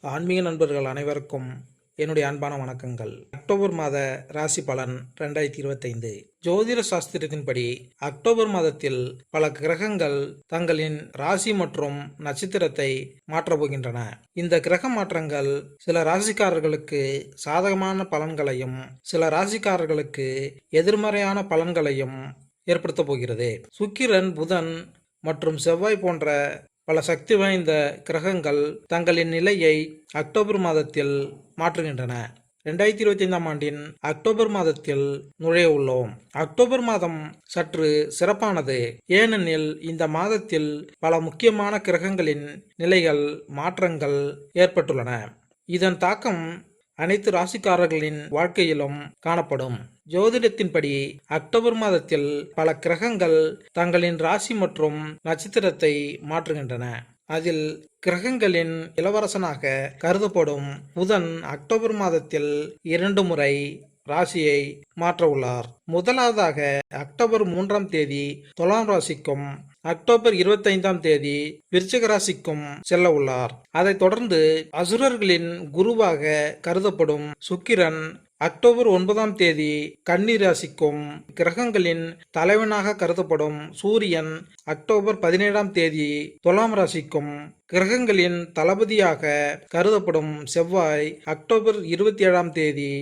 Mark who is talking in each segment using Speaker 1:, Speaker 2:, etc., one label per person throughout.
Speaker 1: ஆன்மீக நண்பர்கள் அனைவருக்கும் என்னுடைய அன்பான வணக்கங்கள். அக்டோபர் மாத ராசி பலன் ரெண்டாயிரத்தி இருபத்தைந்து. ஜோதிட சாஸ்திரத்தின்படி அக்டோபர் மாதத்தில் பல கிரகங்கள் தங்களின் ராசி மற்றும் நட்சத்திரத்தை மாற்றப் போகின்றன. இந்த கிரக மாற்றங்கள் சில ராசிக்காரர்களுக்கு சாதகமான பலன்களையும் சில ராசிக்காரர்களுக்கு எதிர்மறையான பலன்களையும் ஏற்படுத்தப் போகிறது. சுக்கிரன் புதன் மற்றும் செவ்வாய் போன்ற பல சக்தி வாய்ந்த கிரகங்கள் தங்களின் நிலையை அக்டோபர் மாதத்தில் மாற்றுகின்றன. ரெண்டாயிரத்தி இருபத்தி ஐந்தாம் ஆண்டின் அக்டோபர் மாதத்தில் நுழைய உள்ளோம். அக்டோபர் மாதம் சற்று சிறப்பானது. ஏனெனில் இந்த மாதத்தில் பல முக்கியமான கிரகங்களின் நிலைகள் மாற்றங்கள் ஏற்பட்டுள்ளன. இதன் தாக்கம் அனைத்து ராசிக்காரர்களின் வாழ்க்கையிலும் காணப்படும். ஜோதிடத்தின்படி அக்டோபர் மாதத்தில் பல கிரகங்கள் தங்களின் ராசி மற்றும் நட்சத்திரத்தை மாற்றுகின்றன. அதில் கிரகங்களின் இளவரசனாக கருதப்படும் புதன் அக்டோபர் மாதத்தில் இரண்டு முறை ராசியை மாற்ற உள்ளார் முதலாவதாக அக்டோபர் மூன்றாம் தேதி துலாம் ராசிக்கும் அக்டோபர் இருபத்தைந்தாம் தேதி விருச்சிக ராசிக்கும் செல்ல உள்ளார். அதைத் தொடர்ந்து அசுரர்களின் குருவாக கருதப்படும் சுக்கிரன் அக்டோபர் ஒன்பதாம் தேதி கன்னி ராசிக்கும் கிரகங்களின் தலைவனாக கருதப்படும் சூரியன் அக்டோபர் பதினேழாம் தேதி துலாம் ராசிக்கும் கிரகங்களின் தளபதியாக கருதப்படும் செவ்வாய் அக்டோபர் இருபத்தி ஏழாம் தேதி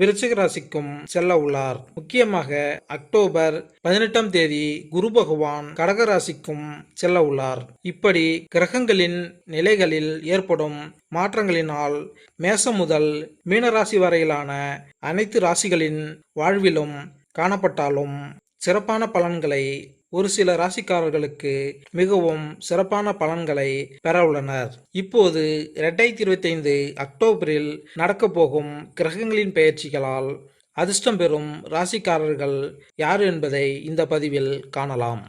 Speaker 1: விருச்சிக ராசிக்கும் செல்ல உள்ளார். முக்கியமாக அக்டோபர் பதினெட்டாம் தேதி குரு பகவான் கடக ராசிக்கும் செல்ல உள்ளார். இப்படி கிரகங்களின் நிலைகளில் ஏற்படும் மாற்றங்களினால் மேசம் முதல் மீனராசி வரையிலான அனைத்து ராசிகளின் வாழ்விலும் காணப்பட்டாலும் சிறப்பான பலன்களை ஒரு சில ராசிக்காரர்களுக்கு மிகவும் சிறப்பான பலன்களை பெற உள்ளனர். இப்போது இரண்டாயிரத்தி இருபத்தைந்து அக்டோபரில் நடக்கப் போகும் கிரகங்களின் பெயர்ச்சிகளால் அதிர்ஷ்டம் பெறும் ராசிக்காரர்கள் யார் என்பதை இந்த பதிவில் காணலாம்.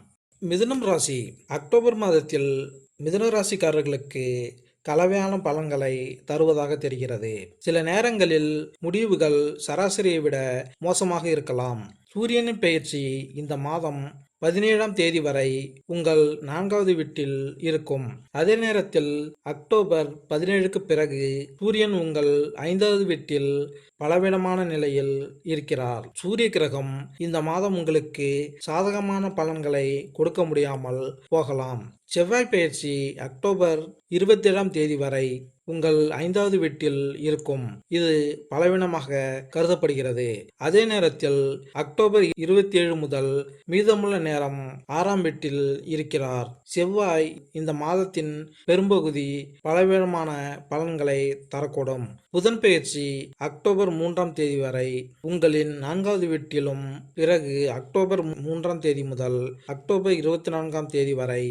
Speaker 1: மிதுனம் ராசி. அக்டோபர் மாதத்தில் மிதுன ராசிக்காரர்களுக்கு கலவையான பலன்களை தருவதாக தெரிகிறது. சில நேரங்களில் முடிவுகள் சராசரியை விட மோசமாக இருக்கலாம். சூரியனின் பெயர்ச்சி இந்த மாதம் பதினேழாம் தேதி வரை உங்கள் நான்காவது வீட்டில் இருக்கும். அதே நேரத்தில் அக்டோபர் பதினேழுக்கு பிறகு சூரியன் உங்கள் ஐந்தாவது வீட்டில் பலவீனமான நிலையில் இருக்கிறார். சூரிய கிரகம் இந்த மாதம் உங்களுக்கு சாதகமான பலன்களை கொடுக்க முடியாமல் போகலாம். செவ்வாய் பயிற்சி அக்டோபர் இருபத்தி ஏழாம் தேதி வரை உங்கள் ஐந்தாவது வீட்டில் இருக்கும். இது பலவீனமாக கருதப்படுகிறது. அதே நேரத்தில் அக்டோபர் இருபத்தி ஏழு முதல் மீதமுள்ள நேரம் ஆறாம் வீட்டில் இருக்கிறார். செவ்வாய் இந்த மாதத்தின் பெரும்பகுதி பலவீனமான பலன்களை தரக்கூடும். புதன் பயிற்சி அக்டோபர் மூன்றாம் தேதி வரை உங்களின் நான்காவது வீட்டிலும் பிறகு அக்டோபர் மூன்றாம் தேதி முதல் அக்டோபர் இருபத்தி நான்காம் தேதி வரை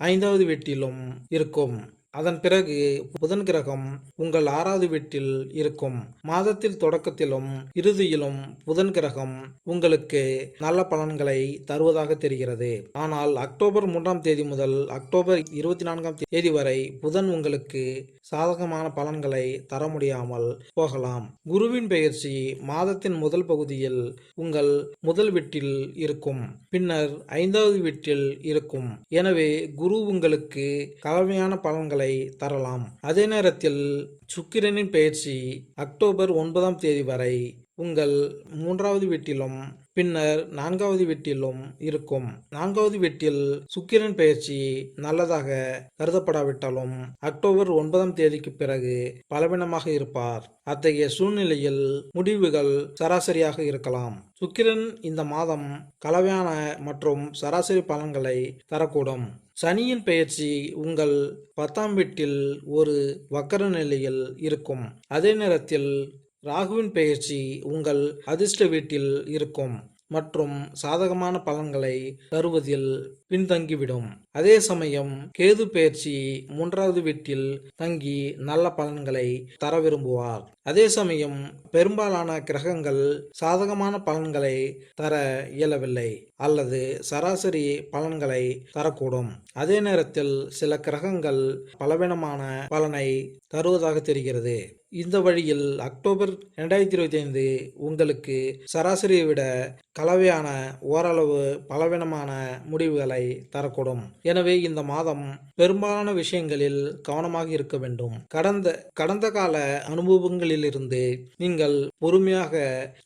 Speaker 1: ஐந்தாவது வீட்டிலும் இருக்கும். அதன் பிறகு புதன் கிரகம் உங்கள் ஆறாவது வீட்டில் இருக்கும். மாதத்தில் தொடக்கத்திலும் இறுதியிலும் புதன் கிரகம் உங்களுக்கு நல்ல பலன்களை தருவதாக தெரிகிறது. ஆனால் அக்டோபர் மூன்றாம் தேதி முதல் அக்டோபர் இருபத்தி நான்காம் தேதி வரை புதன் உங்களுக்கு சாதகமான பலன்களை தர முடியாமல் போகலாம். குருவின் பெயர்ச்சி மாதத்தின் முதல் பகுதியில் உங்கள் முதல் வீட்டில் இருக்கும். பின்னர் ஐந்தாவது வீட்டில் இருக்கும். எனவே குரு உங்களுக்கு கலவையான பலன்களை தரலாம். அதே நேரத்தில் சுக்கிரனின் பயிற்சி அக்டோபர் ஒன்பதாம் தேதி வரை உங்கள் மூன்றாவது வீட்டிலும் பின்னர் நான்காவது வீட்டிலும் இருக்கும். நான்காவது வீட்டில் சுக்கிரன் பயிற்சி நல்லதாக கருதப்படாவிட்டாலும் அக்டோபர் ஒன்பதாம் தேதிக்கு பிறகு பலவீனமாக இருப்பார். அத்தகைய சூழ்நிலையில் முடிவுகள் சராசரியாக இருக்கலாம். சுக்கிரன் இந்த மாதம் கலவையான மற்றும் சராசரி பலன்களை தரக்கூடும். சனியின் பெயர்ச்சி உங்கள் பத்தாம் வீட்டில் ஒரு வக்கர நிலையில் இருக்கும். அதே நேரத்தில் ராகுவின் பெயர்ச்சி உங்கள் அதிர்ஷ்ட வீட்டில் இருக்கும் மற்றும் சாதகமான பலன்களை தருவதில் பின்தங்கிவிடும். அதே சமயம் கேது பயிற்சி மூன்றாவது வீட்டில் தங்கி நல்ல பலன்களை தர விரும்புவார். அதே சமயம் பெரும்பாலான கிரகங்கள் சாதகமான பலன்களை தர இயலவில்லை அல்லது சராசரி பலன்களை தரக்கூடும். அதே நேரத்தில் சில கிரகங்கள் பலவீனமான பலனை தருவதாக தெரிகிறது. இந்த வழியில் அக்டோபர் ரெண்டாயிரத்தி இருபத்தி ஐந்து உங்களுக்கு சராசரியை விட கலவையான ஓரளவு பலவீனமான முடிவுகளை பலன்களை தரக்கூடும். எனவே இந்த மாதம் பெரும்பாலான விஷயங்களில் கவனமாக இருக்க வேண்டும். கடந்த கடந்த கால அனுபவங்களிலிருந்து நீங்கள் பொறுமையாக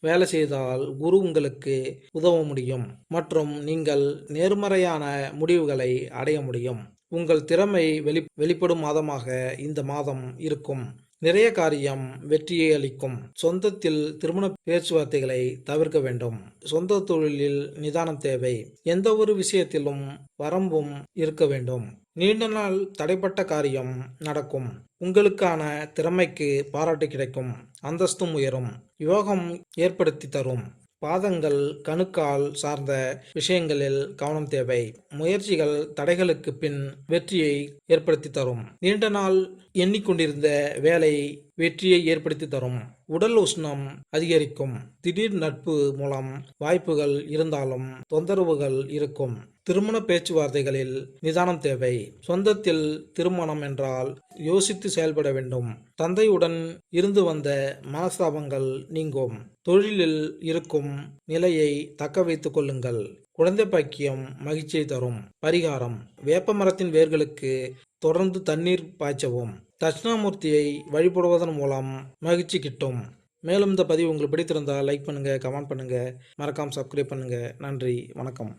Speaker 1: வேலை செய்தால் குரு உங்களுக்கு உதவ முடியும். மற்றும் நீங்கள் நேர்மறையான முடிவுகளை அடைய முடியும். உங்கள் திறமை வெளி வெளிப்படும் மாதமாக இந்த மாதம் இருக்கும். நிறைய காரியம் வெற்றியை அளிக்கும். சொந்தத்தில் திருமண பேச்சுவார்த்தைகளை தவிர்க்க வேண்டும். சொந்த தொழிலில் நிதானம் தேவை. எந்த ஒரு விஷயத்திலும் வரம்பும் இருக்க வேண்டும். நீண்ட நாள் தடைப்பட்ட காரியம் நடக்கும். உங்களுக்கான திறமைக்கு பாராட்டு கிடைக்கும். அந்தஸ்தும் உயரும். யோகம் ஏற்படுத்தி தரும். பாதங்கள் கணுக்கால் சார்ந்த விஷயங்களில் கவனம் தேவை. முயற்சிகள் தடைகளுக்கு பின் வெற்றியை ஏற்படுத்தி தரும். நீண்ட நாள் எண்ணிக்கொண்டிருந்த வேலை வெற்றியை ஏற்படுத்தி தரும். உடல் உஷ்ணம் அதிகரிக்கும். திடீர் நட்பு மூலம் வாய்ப்புகள் இருந்தாலும் தொந்தரவுகள் இருக்கும். திருமண பேச்சுவார்த்தைகளில் நிதானம் தேவை. சொந்தத்தில் திருமணம் என்றால் யோசித்து செயல்பட வேண்டும். தந்தையுடன் இருந்து வந்த மனஸ்தாபங்கள் நீங்கும். தொழிலில் இருக்கும் நிலையை தக்க வைத்துக் கொள்ளுங்கள். குழந்தை பாக்கியம் மகிழ்ச்சியை தரும். பரிகாரம். வேப்ப மரத்தின் வேர்களுக்கு தொடர்ந்து தண்ணீர் பாய்ச்சவும் தட்சிணாமூர்த்தியை வழிபடுவதன் மூலம் மகிழ்ச்சி கிட்டும். மேலும் இந்த பதிவு உங்களுக்கு பிடித்திருந்தால் லைக் பண்ணுங்கள் கமெண்ட் பண்ணுங்கள் மறக்காமல் சப்ஸ்கிரைப் பண்ணுங்கள் நன்றி வணக்கம்.